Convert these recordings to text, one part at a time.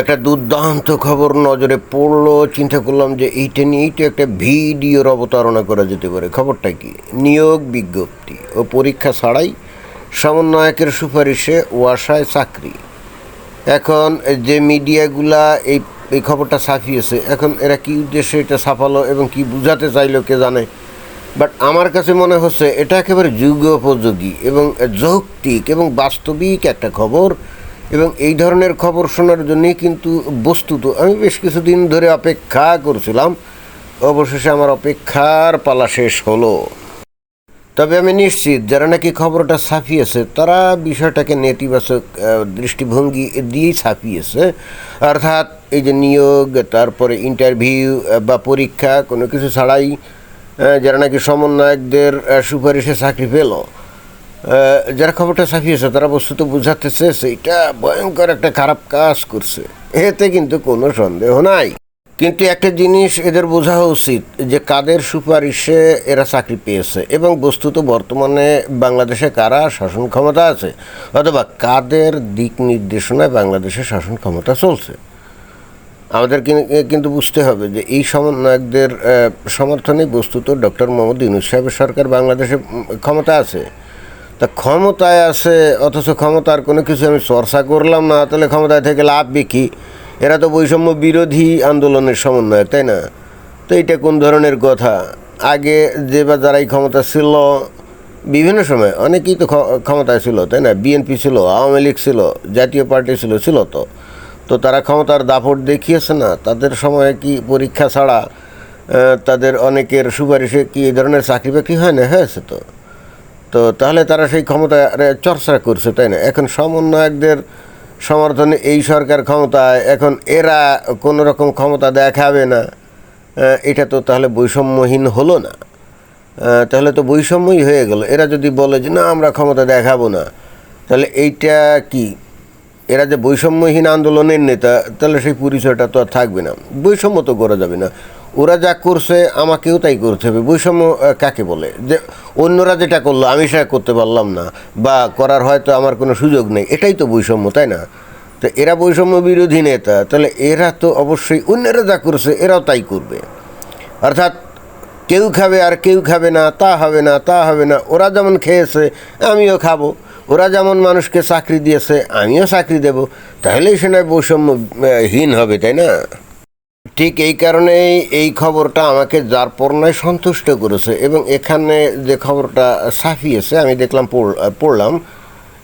একটা দুর্দান্ত খবর নজরে পড়ল, চিন্তা করলাম যে এইটা নিয়েই তো একটা ভিডিওর অবতারণা করা যেতে পারে। খবরটা কি? নিয়োগ বিজ্ঞপ্তি ও পরীক্ষা ছাড়াই সমন্বয়কের সুপারিশে ওয়াসায় চাকরি। এখন যে মিডিয়াগুলা এই এই খবরটা ছাপিয়েছে, এখন এরা কি উদ্দেশ্যে এটা ছাপালো এবং কি বুঝাতে চাইলো কে জানে? বাট আমার কাছে মনে হচ্ছে এটা একেবারে যুগোপযোগী এবং যৌক্তিক এবং বাস্তবিক একটা খবর এবং এই ধরনের খবর শোনার জন্যই কিন্তু বস্তুত। আমি বেশ কিছুদিন ধরে অপেক্ষা করছিলাম। অবশেষে আমার অপেক্ষার পালা শেষ হলো। তবে আমি নিশ্চিত, যারা নাকি খবরটা ছাপিয়েছে, তারা বিষয়টাকে নেতিবাচক দৃষ্টিভঙ্গি দিয়েই ছাপিয়েছে। অর্থাৎ এই যে নিয়োগ, তারপরে ইন্টারভিউ বা পরীক্ষা, কোনো কিছু ছাড়াই যারা নাকি সমন্বয়কদের সুপারিশে চাকরি পেল। যারা খবরটা ছাপিয়েছে, তারা বস্তুত বোঝাতে চেয়েছে এটা ভয়ঙ্কর একটা খারাপ কাজ করছে। এতে কিন্তু কোনো সন্দেহ নাই। কিন্তু একটা জিনিস এদের বোঝা উচিত যে কাদের সুপারিশে এরা চাকরি পেয়েছে এবং বস্তুত বর্তমানে বাংলাদেশে কারা শাসন ক্ষমতা আছে অথবা কাদের দিক নির্দেশনায় বাংলাদেশে শাসন ক্ষমতা চলছে। আমাদের কিন্তু বুঝতে হবে যে এই সমন্বয়কদের সমর্থনে বস্তুত ডক্টর মোহাম্মদ ইউনুস সাহেবের সরকার বাংলাদেশে ক্ষমতা আছে। তা ক্ষমতায় আছে অথচ ক্ষমতার কোনো কিছু আমি চর্চা করলাম না, তাহলে ক্ষমতায় থেকে লাভ কি? এরা তো বৈষম্য বিরোধী আন্দোলনের সমন্বয় তাই না? তো এটা কোন ধরনের কথা? আগে যে বা যারাই ক্ষমতা ছিল, বিভিন্ন সময় অনেকেই তো ক্ষ- ক্ষমতায় ছিল, তাই না? বিএনপি ছিল, আওয়ামী লীগ ছিল, জাতীয় পার্টি ছিল ছিল তো। তো তারা ক্ষমতার দাপট দেখিয়েছে না? তাদের সময়ে কি পরীক্ষা ছাড়া তাদের অনেকের সুপারিশে কি এই ধরনের চাকরি বাকরি হয় না? হয়েছে তো। তো তাহলে তারা সেই ক্ষমতা চর্চা করছে, তাই না? এখন সমন্বয়কদের সমর্থনে এই সরকার ক্ষমতায়, এখন এরা কোনো রকম ক্ষমতা দেখাবে না এটা তো তাহলে বৈষম্যহীন হলো না। তাহলে তো বৈষম্যই হয়ে গেল। এরা যদি বলে যে, না, আমরা ক্ষমতা দেখাবো না তাহলে এইটা কি? এরা যে বৈষম্যহীন আন্দোলনের নেতা, তাহলে সেই পরিচয়টা তো আর থাকবে না। বৈষম্য তো করা যাবে না। ওরা যা করছে, আমাকেও তাই করতে হবে। বৈষম্য কাকে বলে? যে অন্যরা যেটা করল, আমি সেটা করতে পারলাম না। বা করার হয়তো আমার কোনো সুযোগ নেই। এটাই তো বৈষম্য, তাই না? তো এরা বৈষম্য বিরোধী নেতা, তাহলে এরা তো অবশ্যই অন্যরা যা করছে, এরাও তাই করবে। অর্থাৎ কেউ খাবে আর কেউ খাবে না, তা হবে না, তা হবে না। ওরা যেমন খেয়েছে, আমিও খাব। ওরা যেমন মানুষকে চাকরি দিয়েছে, আমিও চাকরি দেব। তাহলেই সে নয় বৈষম্যহীন হবে, তাই না? ঠিক এই কারণেই এই খবরটা আমাকে যার পড়নায় সন্তুষ্ট করেছে এবং এখানে যে খবরটা ছাপিয়েছে, আমি দেখলাম পড়- পড়লাম,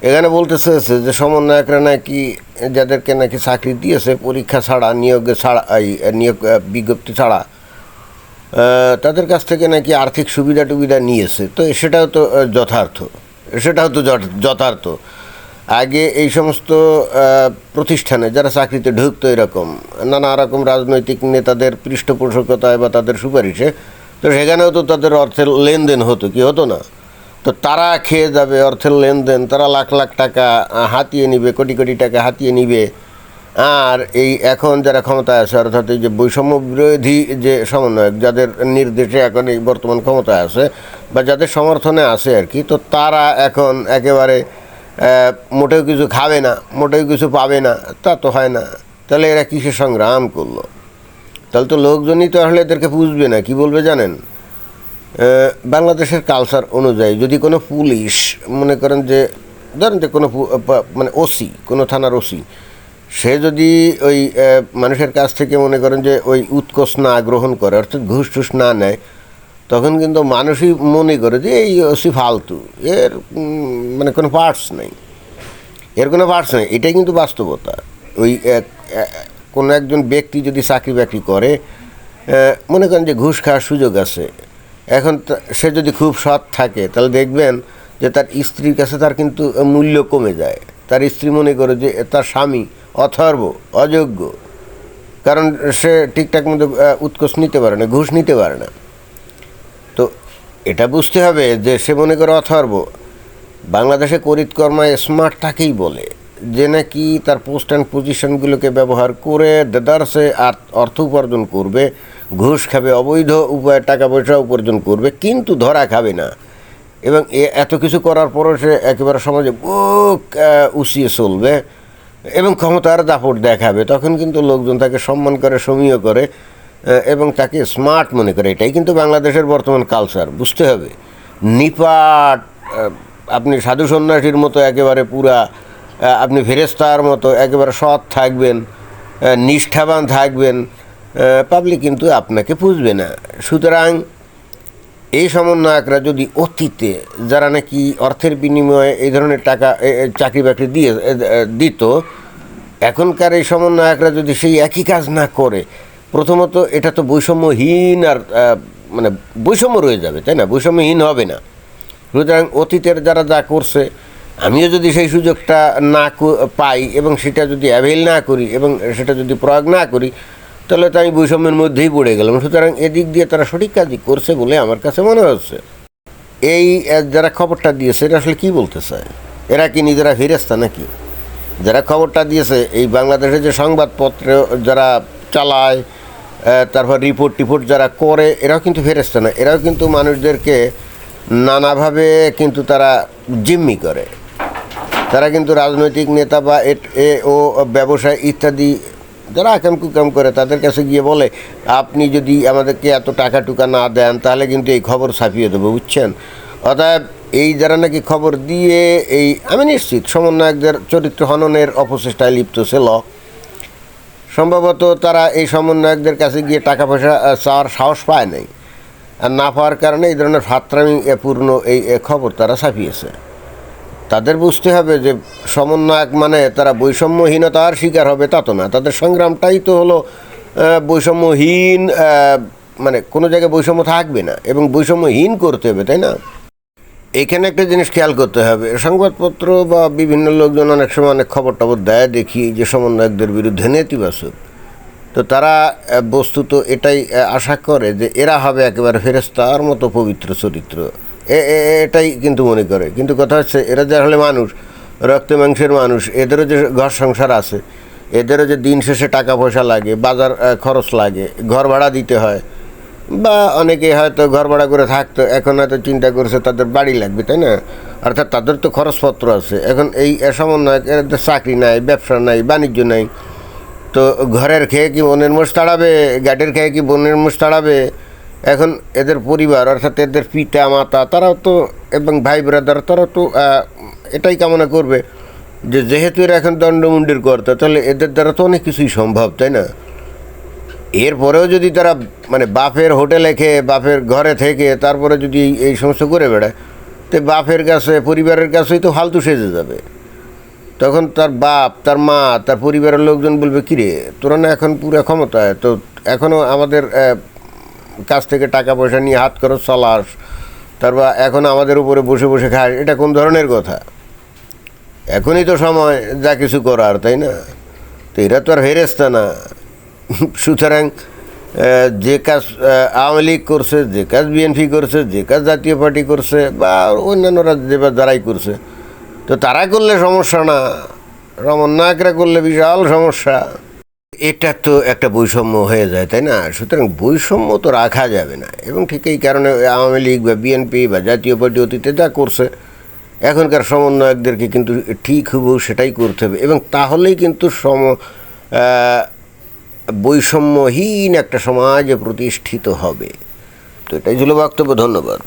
এখানে বলতে চেয়েছে যে সমন্বয়করা নাকি যাদেরকে নাকি চাকরি দিয়েছে, পরীক্ষা ছাড়া, নিয়োগে ছাড়া নিয়োগ বিজ্ঞপ্তি ছাড়া তাদের কাছ থেকে নাকি আর্থিক সুবিধা টুবিধা নিয়েছে। তো সেটাও তো যথার্থ। সেটাও তো যথ- যথার্থ। আগে এই সমস্ত প্রতিষ্ঠানে যারা চাকরিতে ঢুকতো এরকম, নানা রকম রাজনৈতিক নেতাদের পৃষ্ঠপোষকতায় বা তাদের সুপারিশে, তো সেখানেও তো তাদের অর্থের লেনদেন হতো, কি হতো না? তো তারা খেয়ে যাবে অর্থের লেনদেন, তারা লাখ লাখ টাকা হাতিয়ে নিবে, কোটি কোটি টাকা হাতিয়ে নিবে। আর এই এখন যারা ক্ষমতায় আছে, অর্থাৎ এই যে বৈষম্য বিরোধী যে সমন্বয়ক, যাদের নির্দেশে এখন এই বর্তমান ক্ষমতায় আছে, বা যাদের সমর্থনে আছে আর কি, তো তারা এখন একেবারে মোটেও কিছু খাবে না, মোটেও কিছু পাবে না, তা তো হয় না। তাহলে এরা কিসে সংগ্রাম করল? তাহলে তো লোকজনই তো আসলে এদেরকে বুঝবে না, কি বলবে জানেন? বাংলাদেশের কালচার অনুযায়ী যদি কোনো পুলিশ, মনে করেন যে, ধরেন যে কোনো মানে ওসি, কোনো থানার ওসি, সে যদি ওই মানুষের কাছ থেকে মনে করেন যে ওই উৎকোষ না গ্রহণ করে, অর্থাৎ ঘুষ টুস না নেয় তখন কিন্তু মানুষই মনে করে যে এই ওসি ফালতু। এর মানে কোনো পার্টস নেই। এর কোনো পার্টস নেই। এটাই কিন্তু বাস্তবতা। ওই কোনো একজন ব্যক্তি যদি চাকরি বাকরি করে মনে করেন যে ঘুষ খাওয়ার সুযোগ আছে। এখন সে যদি খুব সৎ থাকে, তাহলে দেখবেন যে তার স্ত্রীর কাছে তার কিন্তু মূল্য কমে যায়। তার স্ত্রী মনে করে যে তার স্বামী অথর্ব, অযোগ্য। কারণ সে ঠিকঠাক মতো উৎকোষ নিতে পারে না, ঘুষ নিতে পারে না। এটা বুঝতে হবে যে সে মনে করে অথর্ব। বাংলাদেশে করিতকর্মায় স্মার্ট তাকেই বলে, যে নাকি তার পোস্ট অ্যান্ড পজিশনগুলোকে ব্যবহার করে দেদারসে অর্থ উপার্জন করবে, ঘুষ খাবে, অবৈধ উপায়ে টাকা পয়সা উপার্জন করবে, কিন্তু ধরা খাবে না। এবং এত কিছু করার পরও সে একেবারে সমাজে বুক উঁচিয়ে চলবে এবং ক্ষমতার দাপট দেখাবে। তখন কিন্তু লোকজন তাকে সম্মান করে, সমীহ করে এবং তাকে স্মার্ট মনে করে। এটাই কিন্তু বাংলাদেশের বর্তমান কালচার বুঝতে হবে। নিপাট আপনি সাধু সন্ন্যাসীর মতো একেবারে পুরা আপনি ফেরেস্তার মতো একেবারে সৎ থাকবেন নিষ্ঠাবান থাকবেন পাবলিক কিন্তু আপনাকে পুষবে না। সুতরাং এই সমন্বয়করা যদি অতীতে যারা নাকি অর্থের বিনিময়ে এই ধরনের টাকা চাকরি বাকরি দিয়ে দিত, এখনকার এই সমন্বয়করা যদি সেই একই কাজ না করে প্রথমত এটা তো বৈষম্যহীন আর মানে বৈষম্য রয়ে যাবে, তাই না? বৈষম্যহীন হবে না। সুতরাং অতীতের যারা যা করছে, আমিও যদি সেই সুযোগটা না পাই এবং সেটা যদি অ্যাভেল না করি এবং সেটা যদি প্রয়োগ না করি, তাহলে তো আমি বৈষম্যের মধ্যেই পড়ে গেলাম। সুতরাং এদিক দিয়ে তারা সঠিক কাজই করছে বলে আমার কাছে মনে হচ্ছে। এই যারা খবরটা দিয়েছে এটা আসলে কী বলতে চায়? এরা কি নিজেরা ফেরেস্তা নাকি? যারা খবরটা দিয়েছে, এই বাংলাদেশে যে সংবাদপত্র যারা চালায় তারপর রিপোর্ট টিপোর্ট যারা করে, এরাও কিন্তু ফেরেস্তা না এরাও কিন্তু মানুষদেরকে নানাভাবে কিন্তু তারা জিম্মি করে। তারা কিন্তু রাজনৈতিক নেতা বা এ ও, ব্যবসায় ইত্যাদি যারা আকাম কুকাম করে, তাদের কাছে গিয়ে বলে, আপনি যদি আমাদেরকে এত টাকা টুকা না দেন, তাহলে কিন্তু এই খবর ছাপিয়ে দেবো, বুঝছেন? অতএব এই যারা নাকি খবর দিয়ে এই, আমি নিশ্চিত সমন্বয়কদের চরিত্র হননের অপচেষ্টায় লিপ্ত ছিল সম্ভবত তারা এই সমন্বয়কদের কাছে গিয়ে টাকা পয়সা চাওয়ার সাহস পায় নাই। আর না পাওয়ার কারণে এই ধরনের ফাত্রামি পূর্ণ এই খবর তারা ছাপিয়েছে। তাদের বুঝতে হবে যে সমন্বয়ক মানে তারা বৈষম্যহীনতার শিকার হবে, তা তো না। তাদের সংগ্রামটাই তো হলো বৈষম্যহীন মানে কোনো জায়গায় বৈষম্য থাকবে না। এবং বৈষম্যহীন করতে হবে, তাই না? এখানে একটা জিনিস খেয়াল করতে হবে। সংবাদপত্র বা বিভিন্ন লোকজন অনেক সময় অনেক খবর টবর দেয়, দেখি যে সমন্বয়কদের বিরুদ্ধে নেতিবাচক। তো তারা বস্তুত এটাই আশা করে যে এরা হবে একেবারে ফেরেস্তার মতো পবিত্র চরিত্র। এটাই কিন্তু মনে করে। কিন্তু কথা হচ্ছে, এরা যে আসলে মানুষ, রক্ত মাংসের মানুষ, এদেরও যে ঘর সংসার আছে, এদেরও যে দিন শেষে টাকা পয়সা লাগে, বাজার খরচ লাগে ঘর ভাড়া দিতে হয় বা অনেকে হয়তো ঘর ভাড়া করে থাকতো, এখন হয়তো চিন্তা করছে তাদের বাড়ি লাগবে, তাই না? অর্থাৎ তাদের তো খরচপত্র আছে। এখন এই সমন্বয় চাকরি নাই, ব্যবসা নাই, বাণিজ্য নাই। তো ঘরের খেয়ে কি বোনের মোষ তাড়াবে? গাডের খেয়ে কি বোনের মোষ তাড়াবে? এখন এদের পরিবার, অর্থাৎ এদের পিতা, মাতা, তারাও তো, এবং ভাই ব্রাদার, তারাও তো এটাই কামনা করবে যে যেহেতু এরা এখন দণ্ডমুন্ডির করতে, তাহলে এদের দ্বারা তো অনেক কিছুই সম্ভব, তাই না? এরপরেও যদি তারা মানে বাপের হোটেলে খেয়ে, বাপের ঘরে থেকে তারপরে যদি এই- সমস্ত করে বেড়ায়, তো বাপের কাছে, পরিবারের কাছেই তো ফালতু সেজে যাবে। তখন তার বাপ, তার মা, তার পরিবারের লোকজন বলবে কিরে তোরা না এখন পুরো ক্ষমতায়? তো এখনও আমাদের কাছ থেকে টাকা পয়সা নিয়ে হাত খরচ চলাস, তারপর এখন আমাদের উপরে বসে বসে খাস, এটা কোন ধরনের কথা? এখনই তো সময় যা কিছু করার, তাই না? তো এরা তো আর হেরেস্তা না। সুতরাং যে কাজ আওয়ামী লীগ করছে, যে কাজ বিএনপি করছে, যে কাজ জাতীয় পার্টি করছে বা অন্যান্যরা যে বা যারাই করছে, তো তারা করলে সমস্যা না। সমন্বয়করা করলে বিশাল সমস্যা। এটা তো একটা বৈষম্য হয়ে যায়, তাই না? সুতরাং বৈষম্য তো রাখা যাবে না। এবং ঠিক এই কারণে আওয়ামী লীগ বা বিএনপি বা জাতীয় পার্টি অতীতে যা করছে, এখনকার সমন্বয়কদেরকে কিন্তু ঠিক হবু সেটাই করতে হবে। এবং তাহলেই কিন্তু সম বৈষম্যহীন একটা সমাজ প্রতিষ্ঠিত হবে। তো এটাই ছিল বক্তব্য ধন্যবাদ।